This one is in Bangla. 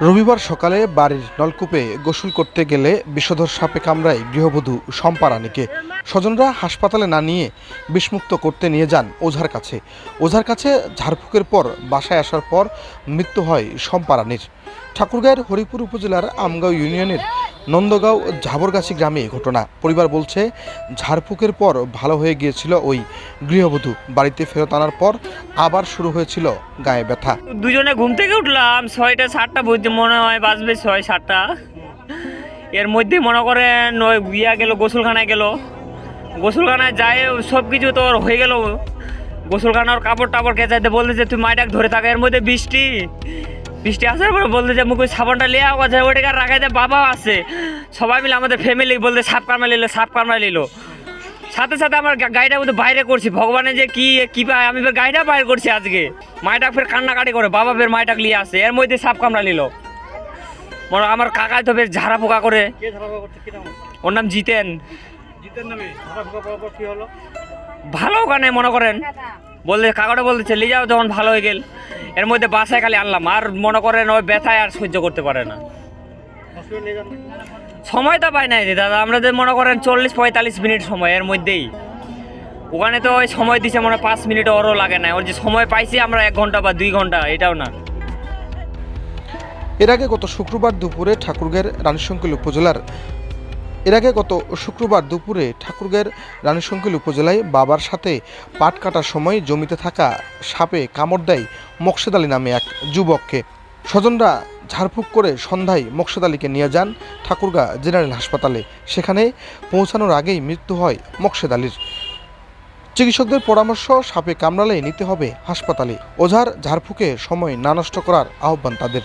রবিবার সকালে বাড়ির নলকূপে গোসল করতে গেলে বিষধর সাপে কামড়ায় গৃহবধূ শম্পা রানীকে স্বজনরা হাসপাতালে না নিয়ে বিষমুক্ত করতে নিয়ে যান ওঝার কাছে। ওঝার কাছে ঝাড়ফুঁকের পর বাসায় আসার পর মৃত্যু হয় শম্পা রানীর ঠাকুরগাঁয়ের হরিপুর উপজেলার আমগাঁও ইউনিয়নের নন্দগাঁও ঝাবরগাছি গ্রামে ঘটনা। পরিবার বলছে, ঝাড়ফুঁকের পর ভালো হয়ে গিয়েছিল ওই গৃহবধূ। বাড়িতে ফেরত আনার পর আবার শুরু হয়েছিল গায়ে ব্যথা। দুজনে ঘুম থেকে উঠলাম, ছয়টা, সাতটা বুঝতে মনে হয় বাজবে ছয়, সাতটা। এর মধ্যে মনে করেন ওই গিয়া গেল, গোসলখানায় গেল। গোসলখানায় যায়, সব কিছু তোর হয়ে গেল। গোসলখানার কাপড় টাপড় কেঁচাইতে বলতে যে তুই মাইটাক ধরে থাকা। এর মধ্যে বৃষ্টি বৃষ্টি আসার পরে বলতে যে মুখ ওই সাবানটা লিয়ে হয় ওটাকে রাখাইতে বাবা আছে। সবাই মিলে আমাদের ফ্যামিলি বলতে সাপ কামড়া নিল সাপ কামড়া নিল। সাথে সাথে আমার গা- গাড়িটা মধ্যে বাইরে করছি। ভগবানের যে কি কি পায় আমি ফের গাড়িটা বাইরে করছি আজকে। মায়টাক ফের কান্নাকাটি করে বাবা ফের মায়টাক নিয়ে আসে। এর মধ্যে সাপ কামড়া নিল। মনে আমার কাকাই তো ফের ঝাড়া পোকা করে। কে ধারা করছে কি নাম? ওর নাম জিতেন। ভালো ওখানে মনে করেন। বললে কাকাটা বলতেছে নিয়ে যাও তখন ভালো হয়ে গেল। এর মধ্যে বাসায় খালি আনলাম। আর মনে করেন ওই ব্যথায় আর সহ্য করতে পারে না। সময় তো পাই নাই দাদা। আমরা মনে করেন চল্লিশ পঁয়তাল্লিশ মিনিট সময় এর মধ্যেই। ওখানে তো ওই সময় দিছে মনে পাঁচ মিনিট, ওরও লাগে না ওর যে সময় পাইছি আমরা এক ঘণ্টা বা দুই ঘণ্টা, এটাও না। এর আগে গত শুক্রবার দুপুরে ঠাকুরগাঁয়ের রানীশঙ্কল উপজেলার এর আগে গত শুক্রবার দুপুরে ঠাকুরগাঁয়ের রানীশঙ্কল উপজেলায় বাবার সাথে পাট কাটার সময় জমিতে থাকা সাপে কামড় দেয় মকসেদ আলী নামে এক যুবককে। স্বজনরা ঝাড়ফুঁক করে সন্ধ্যায় মকসেদ আলীকে নিয়ে যান ঠাকুরগাঁ জেনারেল হাসপাতালে। সেখানে পৌঁছানোর আগেই মৃত্যু হয় মকসেদ আলীর। চিকিৎসকদের পরামর্শ, সাপে কামড়ালে নিতে হবে হাসপাতালে। ওঝার ঝাড়ফুঁকে সময় না নষ্ট করার আহ্বান তাদের।